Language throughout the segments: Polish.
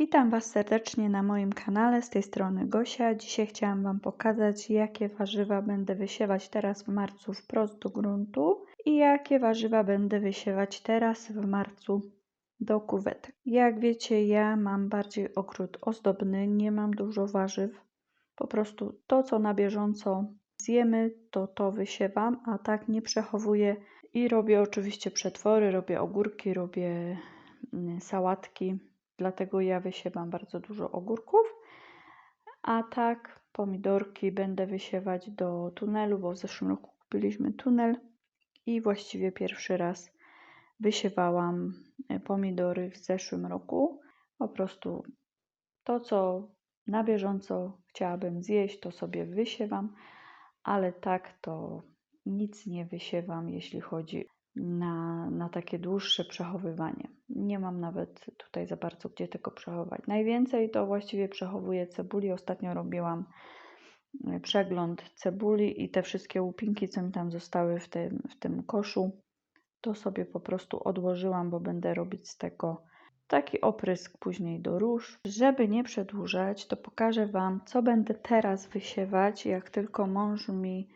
Witam Was serdecznie na moim kanale, z tej strony Gosia. Dzisiaj chciałam Wam pokazać, jakie warzywa będę wysiewać teraz w marcu wprost do gruntu i jakie warzywa będę wysiewać teraz w marcu do kuwetek. Jak wiecie, ja mam bardziej ogród ozdobny, nie mam dużo warzyw. Po prostu to, co na bieżąco zjemy, to to wysiewam, a tak nie przechowuję i robię oczywiście przetwory, robię ogórki, robię mm, sałatki, dlatego ja wysiewam bardzo dużo ogórków. A tak pomidorki będę wysiewać do tunelu, bo w zeszłym roku kupiliśmy tunel i właściwie pierwszy raz wysiewałam e, pomidory w zeszłym roku. Po prostu to, co na bieżąco chciałabym zjeść, to sobie wysiewam, ale tak to nic nie wysiewam, jeśli chodzi na, na takie dłuższe przechowywanie. Nie mam nawet tutaj za bardzo gdzie tego przechować. Najwięcej to właściwie przechowuję cebuli. Ostatnio robiłam e, przegląd cebuli i te wszystkie łupinki, co mi tam zostały w tym, w tym koszu, to sobie po prostu odłożyłam, bo będę robić z tego taki oprysk później do róż. Żeby nie przedłużać, to pokażę Wam, co będę teraz wysiewać, jak tylko mąż mi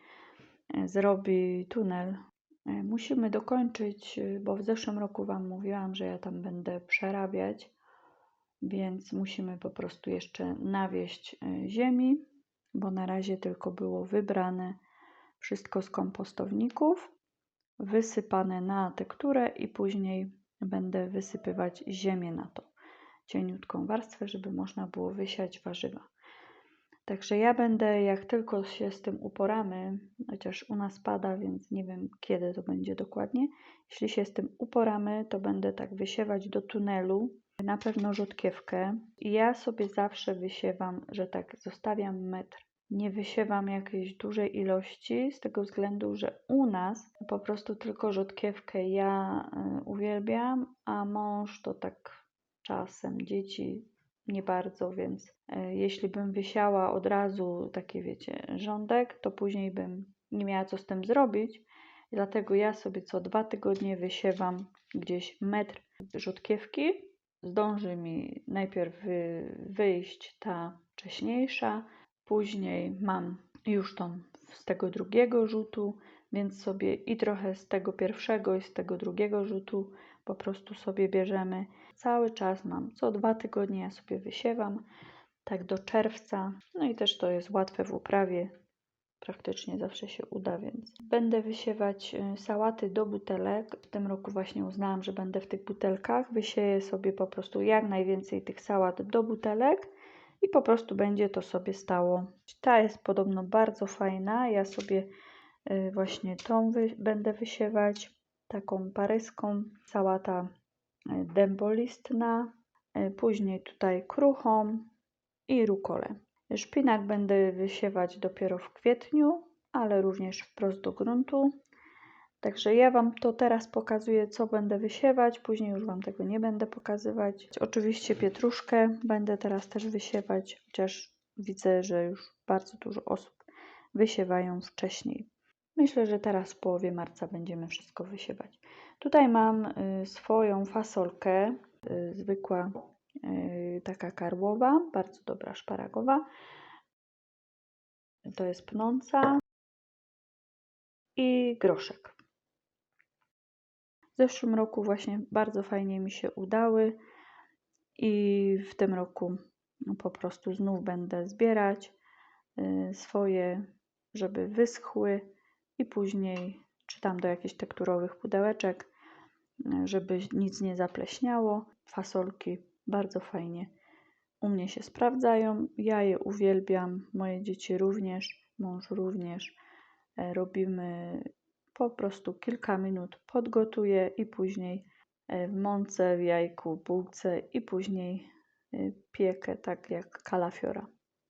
e, zrobi tunel. E, musimy dokończyć, e, bo w zeszłym roku Wam mówiłam, że ja tam będę przerabiać, więc musimy po prostu jeszcze nawieść ziemi, bo na razie tylko było wybrane wszystko z kompostowników, wysypane na tekturę i później będę wysypywać ziemię na to, cieniutką warstwę, żeby można było wysiać warzywa. Także ja będę, jak tylko się z tym uporamy, chociaż u nas pada, więc nie wiem kiedy to będzie dokładnie, jeśli się z tym uporamy, to będę tak wysiewać do tunelu, na pewno rzodkiewkę. I ja sobie zawsze wysiewam, że tak zostawiam metr nie wysiewam jakiejś dużej ilości, z tego względu, że u nas po prostu tylko rzodkiewkę ja y, uwielbiam, a mąż to tak czasem, dzieci nie bardzo, więc y, jeśli bym wysiała od razu takie, wiecie, rządek, to później bym nie miała co z tym zrobić. Dlatego ja sobie co dwa tygodnie wysiewam gdzieś metr rzodkiewki. Zdąży mi najpierw wyjść ta wcześniejsza, Później mam już tą z tego drugiego rzutu, więc sobie i trochę z tego pierwszego i z tego drugiego rzutu po prostu sobie bierzemy. Cały czas mam co dwa tygodnie, ja sobie wysiewam, tak do czerwca. No i też to jest łatwe w uprawie, praktycznie zawsze się uda, więc będę wysiewać y, sałaty do butelek. W tym roku właśnie uznałam, że będę w tych butelkach. Wysieję sobie po prostu jak najwięcej tych sałat do butelek i po prostu będzie to sobie stało. Ta jest podobno bardzo fajna. Ja sobie y, właśnie tą wy będę wysiewać, taką paryską, sałata dębolistna, y, później tutaj kruchą i rukolę. Szpinak będę wysiewać dopiero w kwietniu, ale również wprost do gruntu. Także ja Wam to teraz pokazuję, co będę wysiewać, później już Wam tego nie będę pokazywać. Oczywiście pietruszkę będę teraz też wysiewać, chociaż widzę, że już bardzo dużo osób wysiewają wcześniej. Myślę, że teraz w połowie marca będziemy wszystko wysiewać. Tutaj mam y, swoją fasolkę, y, zwykła y, taka karłowa, bardzo dobra szparagowa. To jest pnąca i groszek. W zeszłym roku właśnie bardzo fajnie mi się udały i w tym roku no, po prostu znów będę zbierać swoje, żeby wyschły i później czy tam do jakichś tekturowych pudełeczek, y, żeby nic nie zapleśniało. Fasolki bardzo fajnie u mnie się sprawdzają. Ja je uwielbiam, moje dzieci również, mąż również. E, robimy po prostu kilka minut podgotuję i później e, w mące, w jajku, bułce i później e, piekę tak jak kalafiora,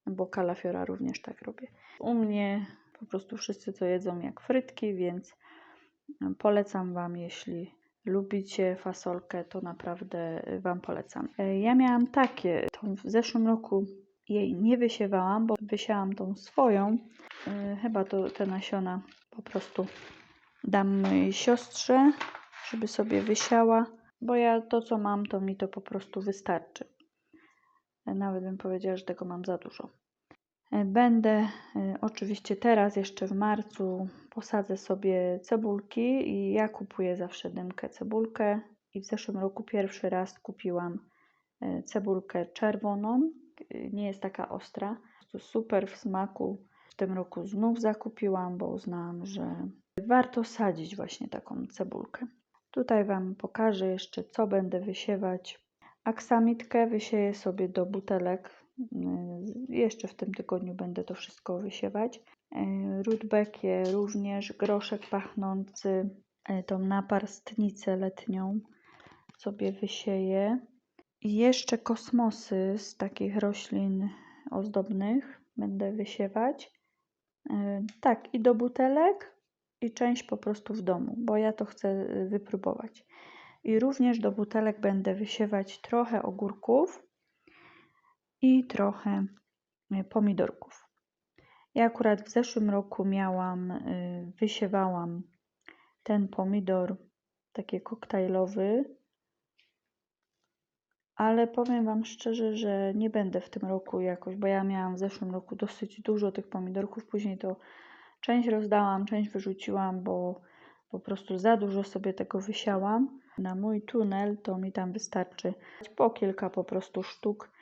bo kalafiora również tak robię. U mnie po prostu wszyscy to jedzą jak frytki, więc e, polecam Wam, jeśli lubicie fasolkę, to naprawdę Wam polecam. Ja miałam takie, w zeszłym roku jej nie wysiewałam, bo wysiałam tą swoją. Chyba to te nasiona po prostu dam mojej siostrze, żeby sobie wysiała, bo ja to co mam, to mi to po prostu wystarczy. Nawet bym powiedziała, że tego mam za dużo. E, Będę e, oczywiście teraz, jeszcze w marcu, posadzę sobie cebulki i ja kupuję zawsze dymkę cebulkę i w zeszłym roku pierwszy raz kupiłam e, cebulkę czerwoną. Nie jest taka ostra, prostu super w smaku. W tym roku znów zakupiłam, bo uznałam, że warto sadzić właśnie taką cebulkę. Tutaj Wam pokażę jeszcze, co będę wysiewać. Aksamitkę wysieję sobie do butelek. Yy, Jeszcze w tym tygodniu będę to wszystko wysiewać. Yy, Rudbekie również, groszek pachnący, yy, tą naparstnicę letnią sobie wysieję. I jeszcze kosmosy z takich roślin ozdobnych będę wysiewać. Tak, i do butelek, i część po prostu w domu, bo ja to chcę y, wypróbować. I również do butelek będę wysiewać trochę ogórków i trochę y, pomidorków. Ja akurat w zeszłym roku miałam, y, wysiewałam ten pomidor taki koktajlowy, ale powiem Wam szczerze, że nie będę w tym roku jakoś, bo ja miałam w zeszłym roku dosyć dużo tych pomidorków, później to część rozdałam, część wyrzuciłam, bo po prostu za dużo sobie tego wysiałam. Na mój tunel to mi tam wystarczy po kilka po prostu sztuk e,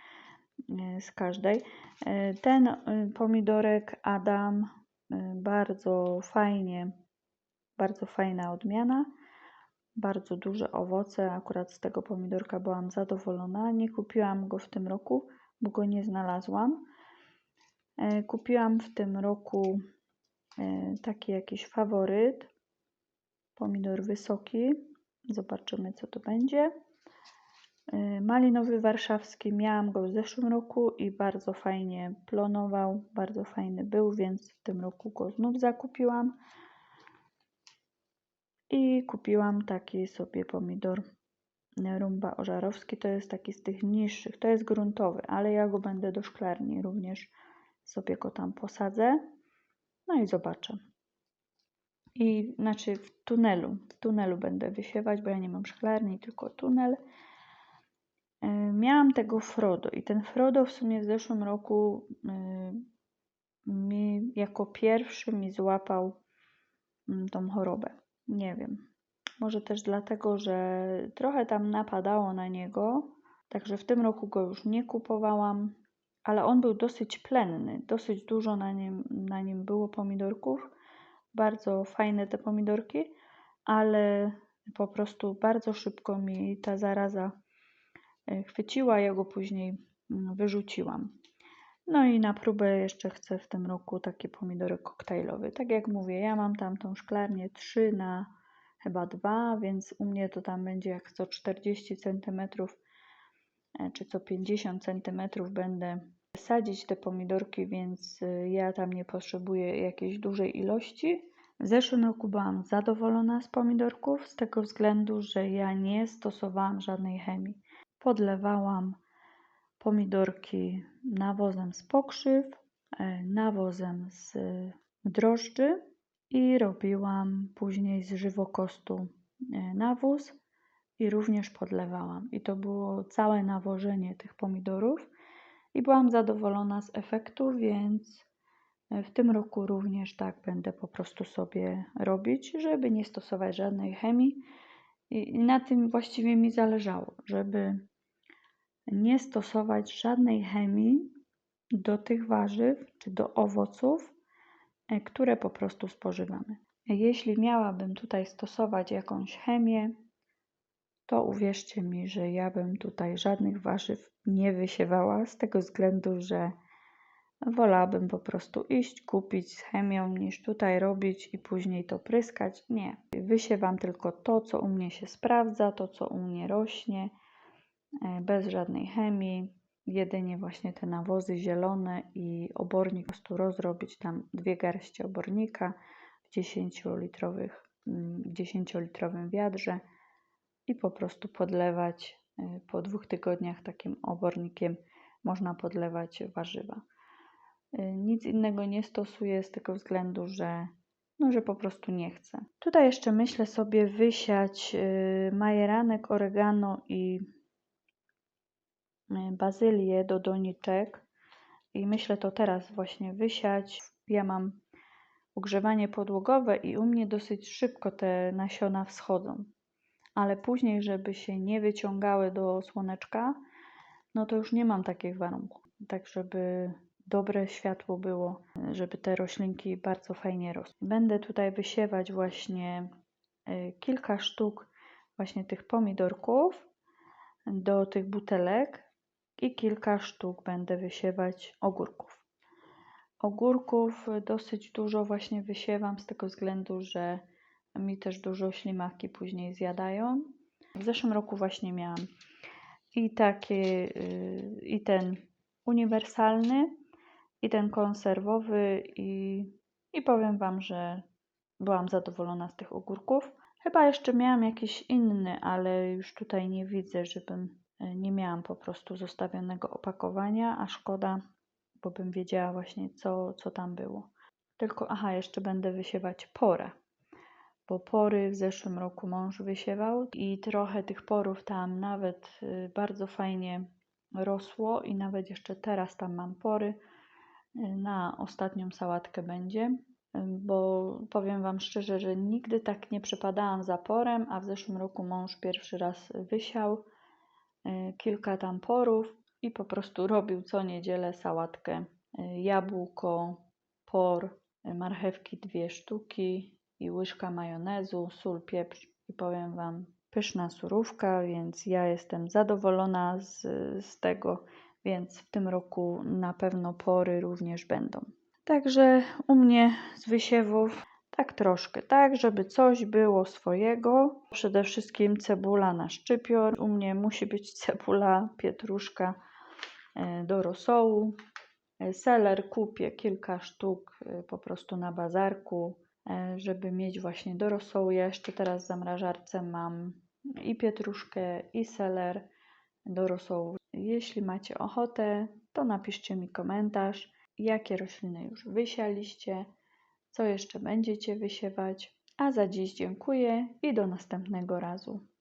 z każdej. E, Ten e, pomidorek Adam e, bardzo fajnie, bardzo fajna odmiana, bardzo duże owoce. Akurat z tego pomidorka byłam zadowolona. Nie kupiłam go w tym roku, bo go nie znalazłam. E, Kupiłam w tym roku e, taki jakiś faworyt, pomidor wysoki. Zobaczymy, co to będzie. Malinowy warszawski miałam go w zeszłym roku i bardzo fajnie plonował, bardzo fajny był, więc w tym roku go znów zakupiłam. I kupiłam taki sobie pomidor rumba ożarowski, to jest taki z tych niższych, to jest gruntowy, ale ja go będę do szklarni również sobie go tam posadzę. No i zobaczę. I znaczy w tunelu, w tunelu będę wysiewać, bo ja nie mam szklarni, tylko tunel. Y, Miałam tego Frodo i ten Frodo w sumie w zeszłym roku y, mi jako pierwszy mi złapał mm, tą chorobę. Nie wiem. Może też dlatego, że trochę tam napadało na niego, także w tym roku go już nie kupowałam, ale on był dosyć plenny, dosyć dużo na nim, na nim było pomidorków. Bardzo fajne te pomidorki, ale po prostu bardzo szybko mi ta zaraza e, chwyciła, ja go później mm, wyrzuciłam. No i na próbę jeszcze chcę w tym roku taki pomidorek koktajlowy. Tak jak mówię, ja mam tam tą szklarnię 3 na chyba 2, więc u mnie to tam będzie jak co 40 cm czy co 50 cm będę sadzić te pomidorki, więc y, ja tam nie potrzebuję jakiejś dużej ilości. W zeszłym roku byłam zadowolona z pomidorków z tego względu, że ja nie stosowałam żadnej chemii. Podlewałam pomidorki nawozem z pokrzyw, e, nawozem z drożdży i robiłam później z żywokostu e, nawóz i również podlewałam. I to było całe nawożenie tych pomidorów i byłam zadowolona z efektu, więc e, w tym roku również tak będę po prostu sobie robić, żeby nie stosować żadnej chemii. I na tym właściwie mi zależało, żeby nie stosować żadnej chemii do tych warzyw czy do owoców, e, które po prostu spożywamy. Jeśli miałabym tutaj stosować jakąś chemię, to uwierzcie mi, że ja bym tutaj żadnych warzyw nie wysiewała z tego względu, że wolałabym po prostu iść kupić z chemią niż tutaj robić i później to pryskać. Nie. Wysiewam tylko to, co u mnie się sprawdza, to, co u mnie rośnie, bez żadnej chemii. Jedynie właśnie te nawozy zielone i obornik po prostu rozrobić tam dwie garści obornika w 10-litrowych, 10-litrowym wiadrze i po prostu podlewać y, po dwóch tygodniach takim obornikiem można podlewać warzywa. Y, Nic innego nie stosuję z tego względu, że, no, że po prostu nie chcę. Tutaj jeszcze myślę sobie wysiać majeranek, oregano i bazylię do doniczek i myślę to teraz właśnie wysiać. Ja mam ogrzewanie podłogowe i u mnie dosyć szybko te nasiona wschodzą. Ale później, żeby się nie wyciągały do słoneczka, no to już nie mam takich warunków. Tak, żeby dobre światło było, żeby te roślinki bardzo fajnie rosły. Będę tutaj wysiewać właśnie y, kilka sztuk właśnie tych pomidorków do tych butelek i kilka sztuk będę wysiewać ogórków. Ogórków dosyć dużo właśnie wysiewam z tego względu, że mi też dużo ślimaki później zjadają. W zeszłym roku właśnie miałam i takie, y, i ten uniwersalny, i ten konserwowy, i, i powiem Wam, że byłam zadowolona z tych ogórków. Chyba jeszcze miałam jakiś inny, ale już tutaj nie widzę, żebym nie miałam po prostu zostawionego opakowania, a szkoda, bo bym wiedziała właśnie, co, co tam było. Tylko, aha, jeszcze będę wysiewać porę, bo pory w zeszłym roku mąż wysiewał i trochę tych porów tam nawet y, bardzo fajnie rosło i nawet jeszcze teraz tam mam pory. Y, Na ostatnią sałatkę będzie, y, bo powiem Wam szczerze, że nigdy tak nie przepadałam za porem, a w zeszłym roku mąż pierwszy raz wysiał kilka tam porów i po prostu robił co niedzielę sałatkę jabłko, por, marchewki dwie sztuki i łyżka majonezu, sól, pieprz i powiem Wam, pyszna surówka, więc ja jestem zadowolona z, z tego, więc w tym roku na pewno pory również będą. Także u mnie z wysiewów tak troszkę, tak, żeby coś było swojego. Przede wszystkim cebula na szczypior. U mnie musi być cebula, pietruszka e, do rosołu. E, Seler kupię kilka sztuk e, po prostu na bazarku, żeby mieć właśnie do rosołu. Ja jeszcze teraz w zamrażarce mam i pietruszkę, i seler do rosołu. Jeśli macie ochotę, to napiszcie mi komentarz, jakie rośliny już wysialiście, co jeszcze będziecie wysiewać. A za dziś dziękuję i do następnego razu.